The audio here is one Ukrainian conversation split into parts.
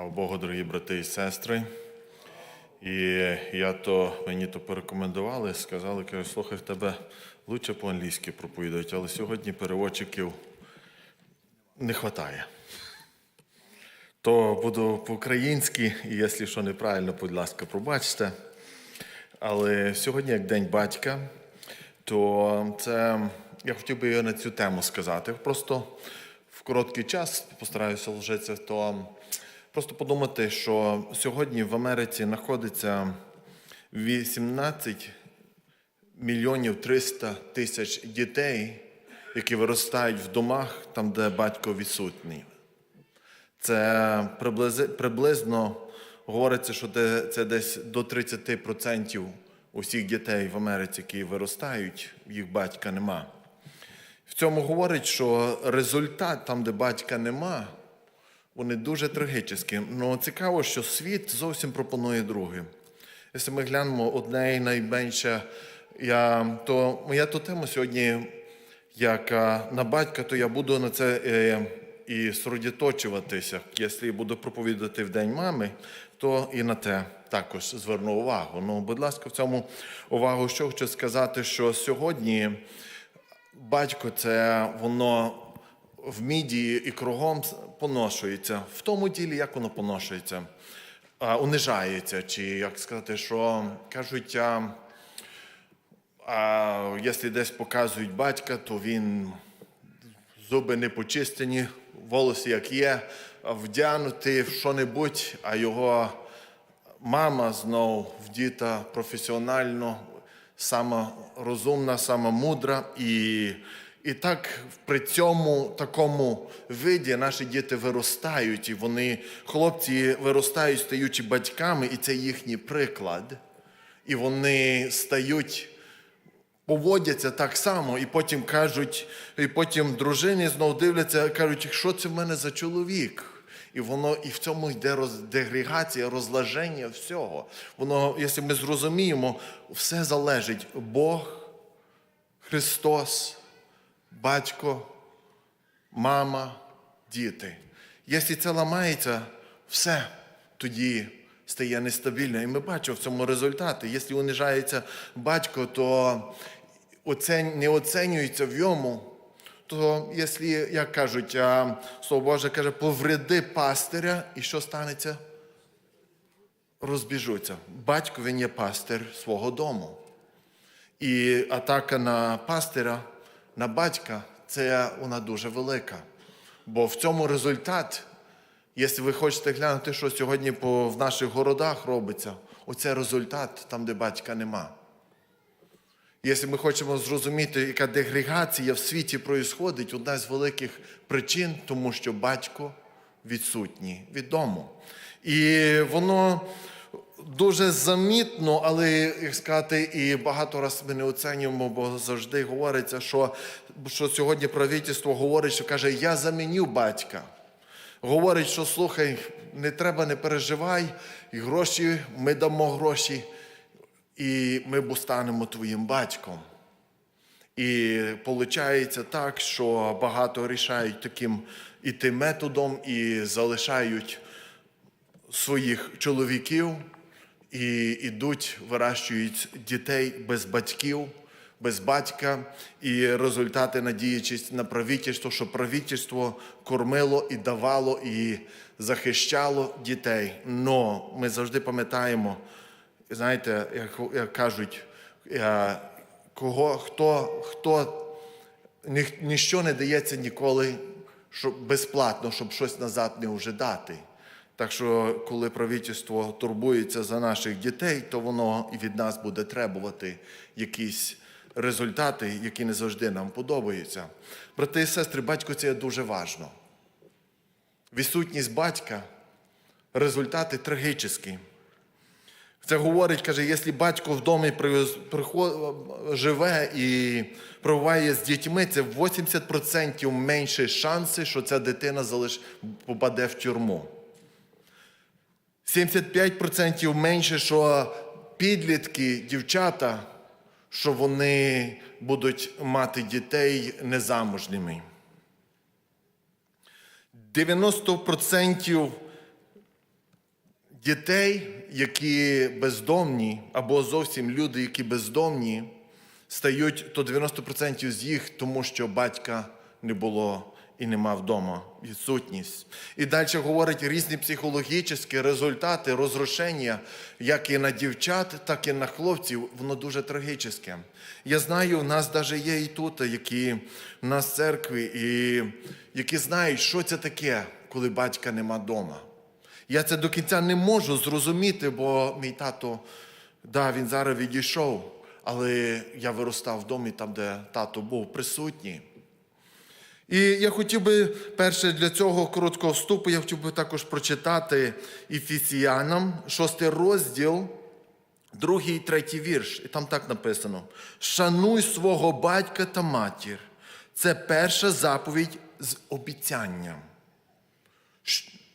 Слава Богу, дорогі брати і сестри. І я то мені то порекомендували, сказали, кажуть, слухай, в тебе лучше по-англійськи проповідують, але сьогодні переводчиків не вистачає. То буду по-українськи, і якщо що неправильно, будь ласка, пробачте. Але сьогодні, як День батька, то це я хотів би на цю тему сказати. Просто в короткий час постараюся вложитися, то просто подумати, що сьогодні в Америці знаходиться 18 мільйонів 300 тисяч дітей, які виростають в домах, там, де батько відсутній. Це приблизно говориться, що це десь до 30% усіх дітей в Америці, які виростають, їх батька нема. В цьому говорить, що результат там, де батька нема, вони дуже трагічні. Ну цікаво, що світ зовсім пропонує друге. Якщо ми глянемо одне і найменше, я, то моя то тема сьогодні, як на батька, то я буду на це е, і сродіточуватися. Якщо буду проповідати в День мами, то і на те також зверну увагу. Ну, будь ласка, в цьому увагу, що хочу сказати, що сьогодні батько це воно в мідії і кругом поношується. В тому ділі, як воно поношується, унижається, чи як сказати, що кажуть, а, а якщо десь показують батька, то він зуби не почистені, волоси як є, вдягнутий в що-небудь, а його мама знов вдіта професіонально, сама розумна, сама мудра. І, і так при цьому такому виді наші діти виростають, і вони, хлопці, виростають, стаючи батьками, і це їхній приклад. І вони стають поводяться так само, і потім кажуть, і потім дружини знов дивляться, кажуть, що це в мене за чоловік. І воно і в цьому йде роз, дегрегація, розлаження всього. Воно, якщо ми зрозуміємо, все залежить Бог, Христос, батько, мама, діти. Якщо це ламається, все тоді стає нестабільно. І ми бачимо в цьому результати. Якщо унижається батько, то не оцінюється в йому. То, якщо, як кажуть, Слово Боже каже, повреди пастиря, і що станеться? Розбіжуться. Батько він є пастир свого дому. І атака на пастиря, на батька, це вона дуже велика. Бо в цьому результат, якщо ви хочете глянути, що сьогодні по, в наших городах робиться, оце результат там, де батька нема. Якщо ми хочемо зрозуміти, яка дегрегація в світі проїсходить, одна з великих причин, тому що батько відсутній від дому. І воно дуже замітно, але як сказати, і багато разів ми не оцінюємо, бо завжди говориться, що, що сьогодні правительство говорить, що каже, я заміню батька. Говорить, що слухай, не треба, не переживай, і гроші, ми дамо гроші, і ми станемо твоїм батьком. І виходить так, що багато рішають таким іти методом і залишають своїх чоловіків і йдуть, вирощують дітей без батьків, без батька, і результати надіючись на правительство, що правительство кормило і давало, і захищало дітей. Но ми завжди пам'ятаємо, знаєте, як, як кажуть, е, кого, хто, хто ні, ніщо не дається ніколи щоб, безплатно, щоб щось назад не вже дати. Так що, коли правительство турбується за наших дітей, то воно і від нас буде требувати якісь результати, які не завжди нам подобаються. Брати і сестри, батько це є дуже важно. Відсутність батька результати трагічні. Це говорить, каже, якщо батько в домі живе і пробуває з дітьми, це 80% менше шанси, що ця дитина попаде в тюрму. 75% менше, що підлітки, дівчата, що вони будуть мати дітей незамужніми. 90% Дітей, які бездомні, або зовсім люди, які бездомні, стають то 90% з їх, тому що батька не було і нема вдома, відсутність. І далі говорить різні психологічні результати розрушення, як і на дівчат, так і на хлопців, воно дуже трагічне. Я знаю, у нас навіть є і тут, які в нас церкві, і які знають, що це таке, коли батька нема вдома. Я це до кінця не можу зрозуміти, бо мій тато, да, він зараз відійшов, але я виростав в домі там, де тато був присутній. І я хотів би перше для цього короткого вступу, я хотів би також прочитати Ефесіянам, шостий розділ, другий і третій вірш. І там так написано: Шануй свого батька та матір. Це перша заповідь з обіцянням.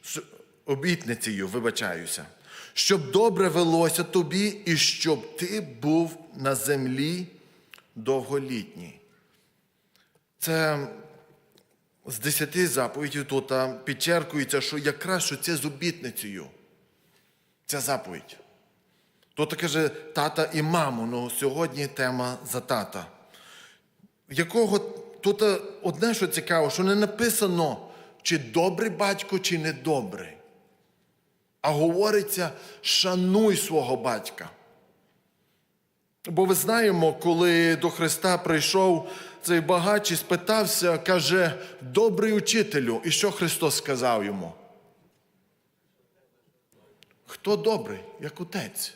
З обітницею, вибачаюся, щоб добре велося тобі і щоб ти був на землі довголітній. Це з десяти заповідей тут а, підчеркується, що якраз що це з обітницею. Ця заповідь. Тут каже тата і маму, ну сьогодні тема за тата. Якого тут одне, що цікаво, що не написано, чи добрий батько, чи недобрий. А говориться, шануй свого батька. Бо ви знаємо, коли до Христа прийшов цей багач і спитався, каже, добрий учителю. І що Христос сказав йому? Хто добрий, як отець?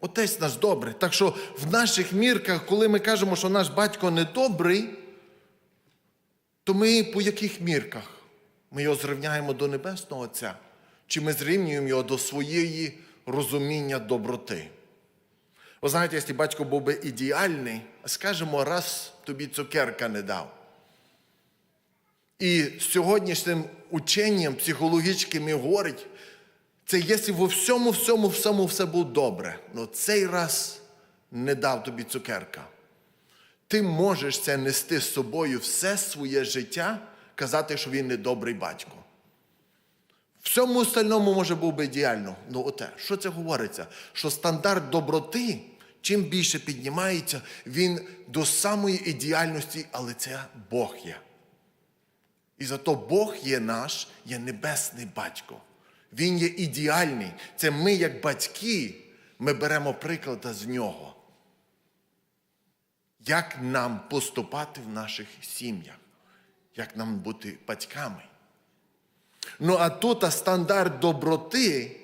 Отець наш добрий. Так що в наших мірках, коли ми кажемо, що наш батько не добрий, то ми по яких мірках? Ми його зрівняємо до Небесного Отця? Чи ми зрівнюємо його до своєї розуміння доброти? Ви знаєте, якщо батько був би ідеальний, скажемо, раз тобі цукерка не дав. І сьогоднішнім ученням психологічним і говорить, це якщо во всьому, всьому, всьому все було добре, але цей раз не дав тобі цукерка. Ти можеш це нести з собою все своє життя, казати, що він не добрий батько. Всьому остальному може був би ідеально. Ну оте, що це говориться? Що стандарт доброти, чим більше піднімається, він до самої ідеальності, але це Бог є. І зато Бог є наш, є небесний батько. Він є ідеальний. Це ми, як батьки, ми беремо приклада з нього. Як нам поступати в наших сім'ях, як нам бути батьками. Ну, а тут а стандарт доброти,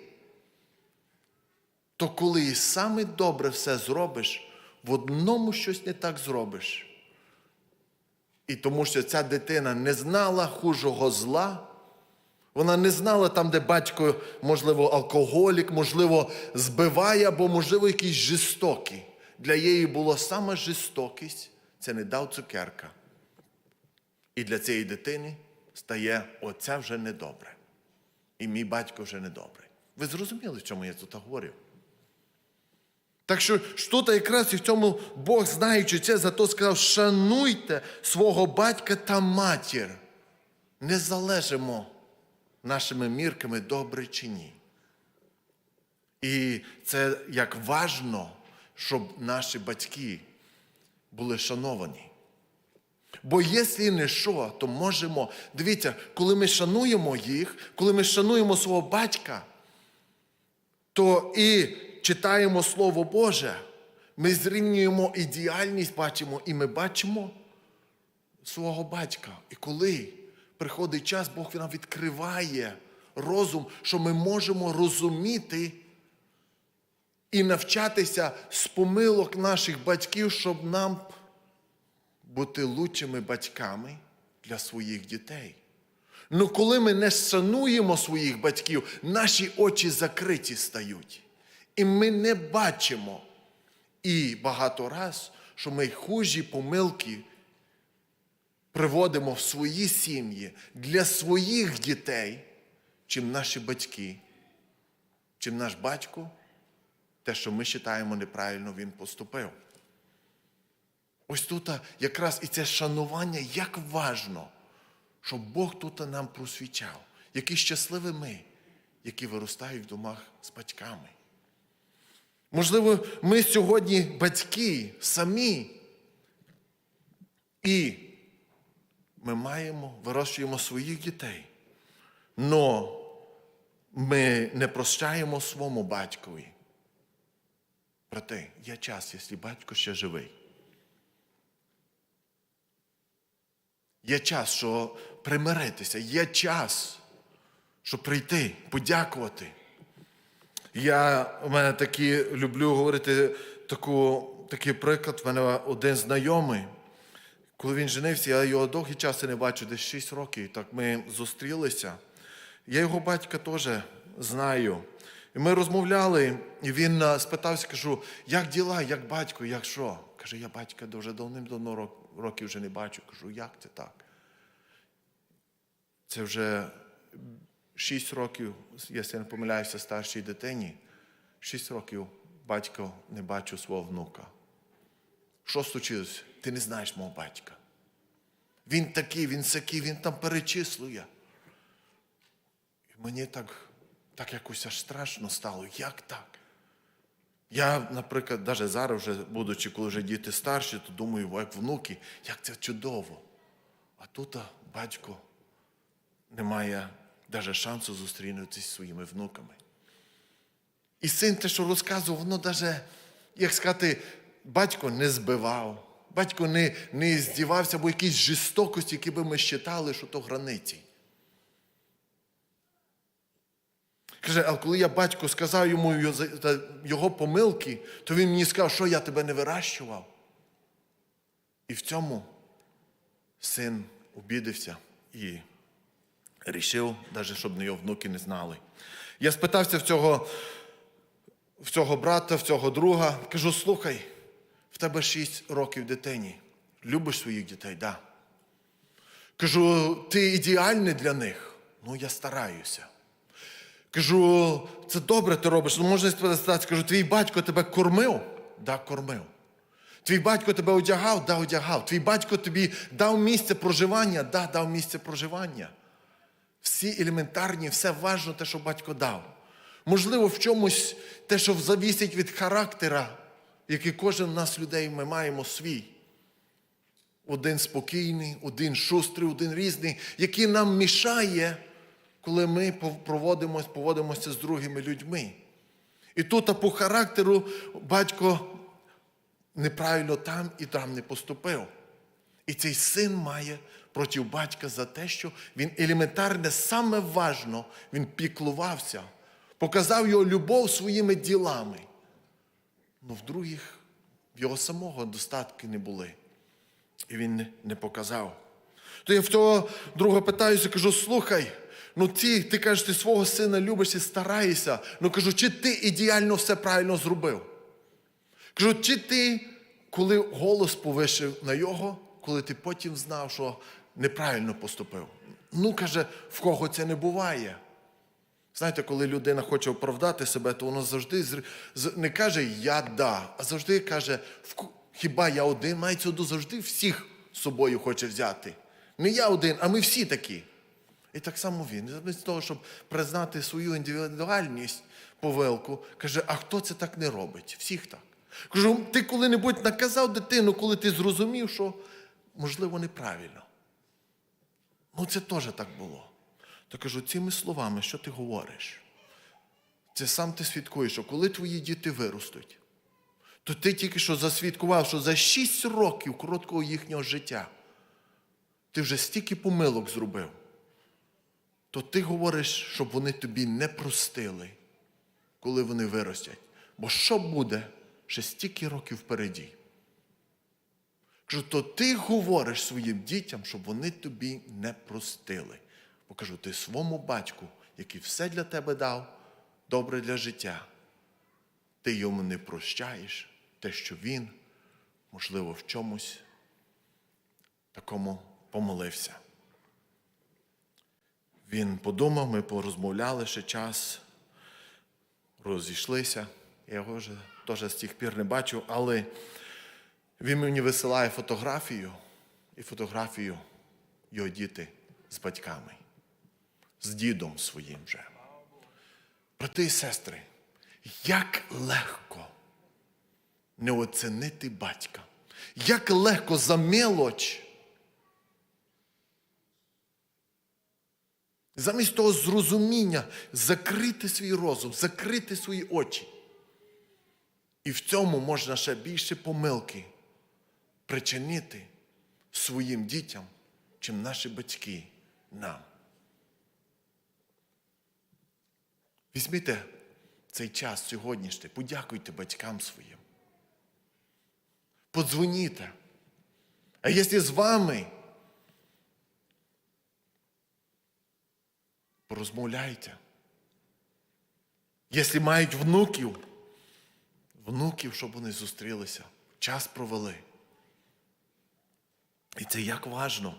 то коли і саме добре все зробиш, в одному щось не так зробиш. І тому що ця дитина не знала хужого зла, вона не знала там, де батько, можливо, алкоголік, можливо, збиває, або, можливо, якийсь жорстокий. Для її було саме жорстокість, це не дав цукерка. І для цієї дитини стає оце вже недобре. І мій батько вже недобрий. Ви зрозуміли, чому я тут говорю? Так що ж тут якраз і в цьому Бог, знаючи це, зато сказав: шануйте свого батька та матір. Не залежимо нашими мірками, добре чи ні. І це як важно, щоб наші батьки були шановані. Бо якщо не що, то можемо. Дивіться, коли ми шануємо їх, коли ми шануємо свого батька, то і читаємо Слово Боже, ми зрівнюємо ідеальність, бачимо, і ми бачимо свого батька. І коли приходить час, Бог нам відкриває розум, що ми можемо розуміти і навчатися з помилок наших батьків, щоб нам бути лучшими батьками для своїх дітей. Ну коли ми не шануємо своїх батьків, наші очі закриті стають. І ми не бачимо. І багато раз, що ми хужі помилки приводимо в свої сім'ї для своїх дітей, чим наші батьки, чим наш батько, те, що ми вважаємо неправильно, він поступив. Ось тут якраз і це шанування, як важно, щоб Бог тут нам просвічав, які щасливі ми, які виростають в домах з батьками. Можливо, ми сьогодні батьки самі. І ми маємо, вирощуємо своїх дітей. Но ми не прощаємо своєму батькові. Брати, є час, якщо батько ще живий. Є час, що примиритися, є час, щоб прийти, подякувати. Я у мене такі люблю говорити таку, такий приклад. У мене один знайомий. Коли він женився, я його довгий час не бачу, десь 6 років. Так ми зустрілися. Я його батька теж знаю. І ми розмовляли, і він е, спитався, кажу, як діла, як батько, як що? Каже, я батька дуже давним-давно років вже не бачу. Кажу, як це так? Це вже 6 років, якщо я не помиляюся, старшій дитині. 6 років батько не бачив свого внука. Що случилось? Ти не знаєш мого батька. Він такий, він сякий, він там перечислює. І мені так, так якось аж страшно стало. Як так? Я, наприклад, навіть зараз, вже, будучи, коли вже діти старші, то думаю, як внуки, як це чудово. А тут батько не має навіть шансу зустрінутися зі своїми внуками. І син те, що розказував, воно навіть, як сказати, батько не збивав, батько не, не здівався, або якісь жорстокості, які би ми вважали, що то границі. Каже, а коли я батько сказав йому його, помилки, то він мені сказав, що я тебе не вирощував. І в цьому син обідався і рішив, навіть щоб його внуки не знали. Я спитався в цього, в цього брата, в цього друга, кажу, слухай, в тебе 6 років дитині. Любиш своїх дітей? Да. Кажу, ти ідеальний для них? Ну, я стараюся. Кажу, це добре ти робиш. Ну, можна спитати, кажу, твій батько тебе кормив? Да, кормив. Твій батько тебе одягав? Да, одягав. Твій батько тобі дав місце проживання? Да, дав місце проживання. Всі елементарні, все важно те, що батько дав. Можливо, в чомусь те, що завісить від характера, який кожен з нас людей ми маємо свій. Один спокійний, один шустрий, один різний, який нам мішає, коли ми проводимось, поводимося з другими людьми. І тут а по характеру батько неправильно там і там не поступив. І цей син має проти батька за те, що він елементарне, саме важно, він піклувався, показав його любов своїми ділами. Ну, в других, в його самого достатки не були. І він не- показав. То я в того друга питаюся, кажу, слухай, ну ти, ти кажеш, ти свого сина любиш і стараєшся. Ну кажу, чи ти ідеально все правильно зробив? Кажу, чи ти, коли голос повишив на його, коли ти потім знав, що неправильно поступив? Ну, каже, в кого це не буває. Знаєте, коли людина хоче оправдати себе, то воно завжди не каже я да, а завжди каже, хіба я один, мається виду, завжди всіх з собою хоче взяти. Не я один, а ми всі такі. І так само він, замість того, щоб признати свою індивідуальність повелку, каже, а хто це так не робить? Всіх так. Кажу, ти коли-небудь наказав дитину, коли ти зрозумів, що можливо неправильно. Ну, це теж так було. То кажу, цими словами, що ти говориш? Це сам ти свідкуєш, що коли твої діти виростуть, то ти тільки що засвідкував, що за 6 років короткого їхнього життя ти вже стільки помилок зробив, то ти говориш, щоб вони тобі не простили, коли вони виростять. Бо що буде ще стільки років впереді? Кажу, то ти говориш своїм дітям, щоб вони тобі не простили. Бо кажу, ти своєму батьку, який все для тебе дав, добре для життя, ти йому не прощаєш те, що він, можливо, в чомусь такому помолився. Він подумав, ми порозмовляли ще час, розійшлися. Я його вже теж з тих пір не бачив, але він мені висилає фотографію і фотографію його діти з батьками, з дідом своїм вже. Брати і сестри, як легко не оцінити батька. Як легко за мелоч. Замість того зрозуміння закрити свій розум, закрити свої очі. І в цьому можна ще більше помилки причинити своїм дітям, чим наші батьки нам. Візьміть цей час сьогоднішній, подякуйте батькам своїм. Подзвоніть. А якщо з вами, порозмовляйте. Якщо мають внуків, внуків, щоб вони зустрілися, час провели. І це як важно.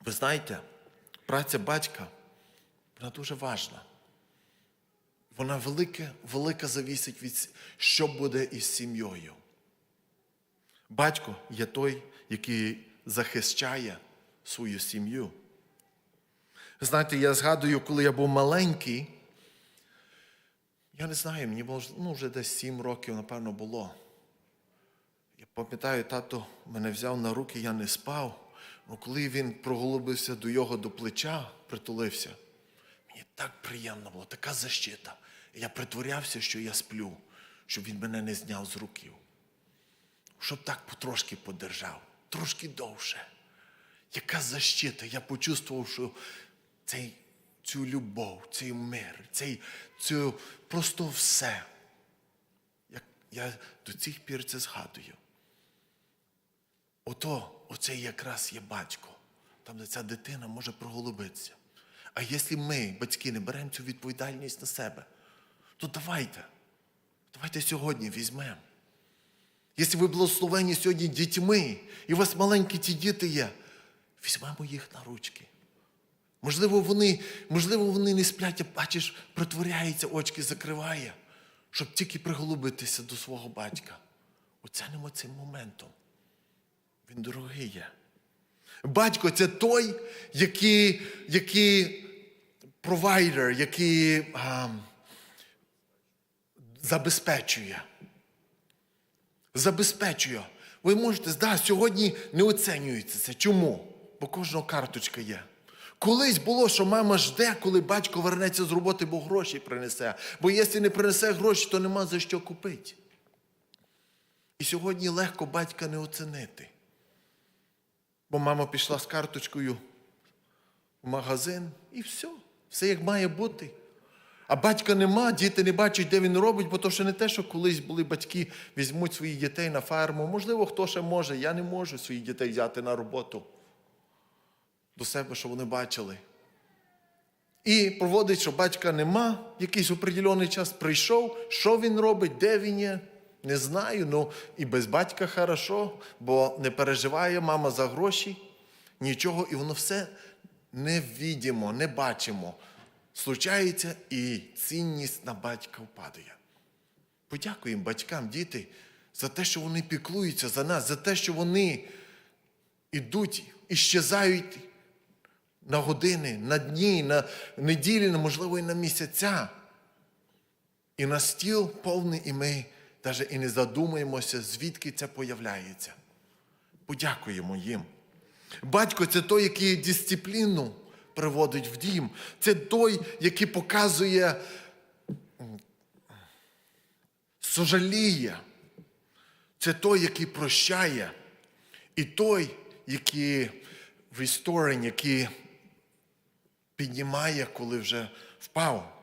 Ви знаєте, праця батька, вона дуже важна. Вона велика, велика завісить від, що буде із сім'єю. Батько є той, який захищає свою сім'ю. Знаєте, я згадую, коли я був маленький, я не знаю, мені було ну, вже десь сім років, напевно, було. Пам'ятаю, тато мене взяв на руки, я не спав. Ну, коли він проголубився до його до плеча, притулився, мені так приємно було, така защита. Я притворявся, що я сплю, щоб він мене не зняв з руків. Щоб так потрошки подержав, трошки довше. Яка защита? Я почувствував, що цей, цю любов, цей мир, цей, цю просто все. Я, я до цих пір це згадую. Ото, оце якраз є батько, там, де ця дитина може проголубитися. А якщо ми, батьки, не беремо цю відповідальність на себе, то давайте, давайте сьогодні візьмемо. Якщо ви благословені сьогодні дітьми, і у вас маленькі ті діти є, візьмемо їх на ручки. Можливо, вони, можливо, вони не сплять, а бачиш, притворяється, очки закриває, щоб тільки приголубитися до свого батька. Оцінимо цим моментом. Він дорогий є. Батько це той, який, який провайдер, який а, забезпечує. Забезпечує. Ви можете, да, сьогодні не оцінюється це. Чому? Бо кожного карточка є. Колись було, що мама жде, коли батько вернеться з роботи, бо гроші принесе. Бо якщо не принесе гроші, то нема за що купити. І сьогодні легко батька не оцінити. Бо мама пішла з карточкою в магазин і все. Все як має бути. А батька нема, діти не бачать, де він робить, бо то ще не те, що колись були батьки, візьмуть своїх дітей на ферму. Можливо, хто ще може. Я не можу своїх дітей взяти на роботу до себе, щоб вони бачили. І проводить, що батька нема, якийсь определений час прийшов, що він робить, де він є. Не знаю, ну і без батька хорошо, бо не переживає мама за гроші, нічого, і воно все невідімо, не бачимо. Случається і цінність на батька впадає. Подякуємо батькам, діти, за те, що вони піклуються за нас, за те, що вони ідуть і щезають на години, на дні, на неділі, можливо, і на місяця. І на стіл повний, і ми навіть і не задумаємося, звідки це появляється. Подякуємо їм. Батько це той, який дисципліну приводить в дім. Це той, який показує, сожаліє. Це той, який прощає. І той, який restoring, який піднімає, коли вже впав.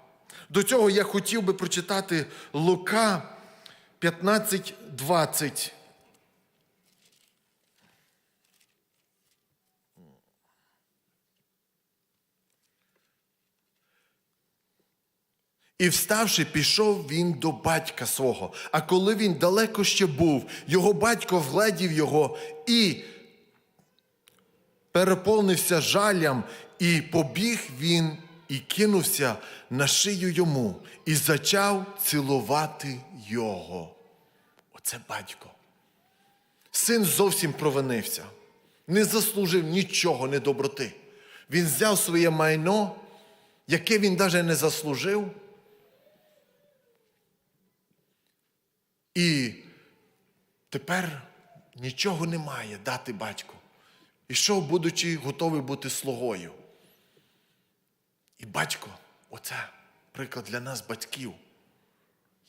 До цього я хотів би прочитати Лука 15.20. І вставши, пішов він до батька свого. А коли він далеко ще був, його батько вгледів його і переповнився жалям, і побіг він і кинувся на шию йому, і зачав цілувати його. Оце батько. Син зовсім провинився, не заслужив нічого недоброти. Він взяв своє майно, яке він навіть не заслужив. І тепер нічого немає дати батьку. Ішов, будучи готовий бути слугою. І батько, оце приклад для нас, батьків,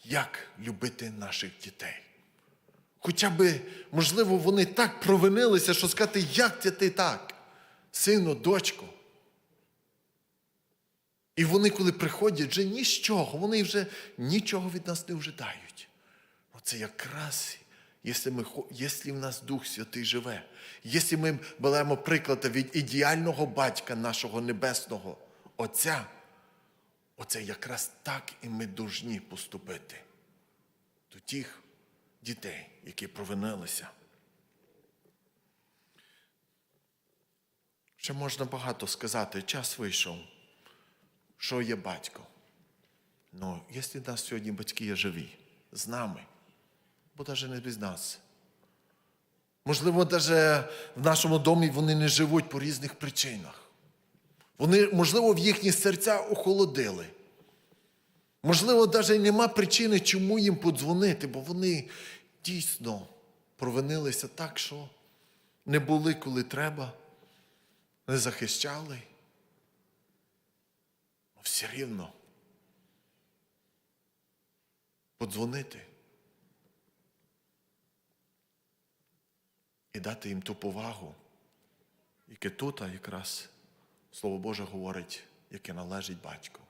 як любити наших дітей. Хоча би, можливо, вони так провинилися, що сказати, як це ти так, сину, дочко. І вони, коли приходять, вже ні з чого, вони вже нічого від нас не вжидають. Оце якраз, якщо, ми, якщо в нас Дух Святий живе, якщо ми беремо приклад від ідеального батька нашого Небесного Отця, оце якраз так і ми повинні поступити до тих дітей, які провинилися. Ще можна багато сказати, час вийшов, що є батько. Ну, якщо нас сьогодні батьки є живі, з нами, бо навіть не без нас. Можливо, навіть в нашому домі вони не живуть по різних причинах. Вони, можливо, в їхні серця охолодили. Можливо, навіть нема причини, чому їм подзвонити, бо вони дійсно провинилися так, що не були, коли треба, не захищали. Но все рівно подзвонити і дати їм ту повагу, яке тут якраз Слово Боже говорить, яке належить батьку.